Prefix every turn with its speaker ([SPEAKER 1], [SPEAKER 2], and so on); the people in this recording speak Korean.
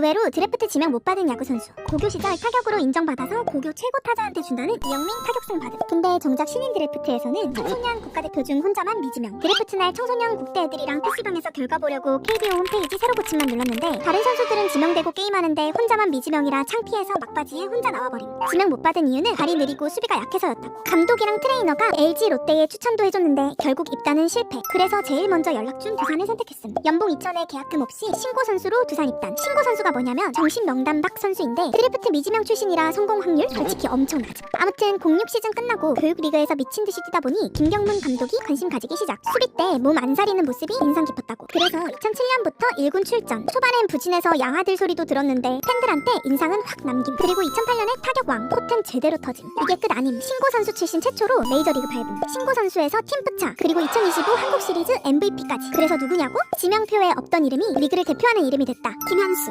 [SPEAKER 1] 의외로 드래프트 지명 못 받은 야구 선수. 고교 시절 타격으로 인정받아서 고교 최고 타자한테 준다는 이영민 타격상 받음. 근데 정작 신인 드래프트에서는 청소년 국가대표 중 혼자만 미지명. 드래프트 날 청소년 국대 애들이랑 PC방에서 결과 보려고 KBO 홈페이지 새로 고침만 눌렀는데 다른 선수들은 지명되고 게임하는데 혼자만 미지명이라 창피해서 막바지에 혼자 나와버림. 지명 못 받은 이유는 발이 느리고 수비가 약해서였다고. 감독이랑 트레이너가 LG 롯데에 추천도 해줬는데 결국 입단은 실패. 그래서 제일 먼저 연락 준 두산을 선택했음. 연봉 2천에 계약금 없이 신고 선수로 두산 입단. 신고 선수가 뭐냐면 정신 명단 박 선수인데 드래프트 미지명 출신이라 성공 확률 솔직히 엄청나죠. 아무튼 06 시즌 끝나고 교육 리그에서 미친 듯이 뛰다 보니 김경문 감독이 관심 가지기 시작. 수비 때 몸 안 사리는 모습이 인상 깊었다고. 그래서 2007년부터 1군 출전. 초반엔 부진해서 양아들 소리도 들었는데 팬들한테 인상은 확 남김. 그리고 2008년에 타격왕 포텐 제대로 터짐. 이게 끝 아님. 신고 선수 출신 최초로 메이저리그 밟음. 신고 선수에서 팀 부차. 그리고 2025 한국 시리즈 MVP까지. 그래서 누구냐고? 지명표에 없던 이름이 리그를 대표하는 이름이 됐다. 김현수.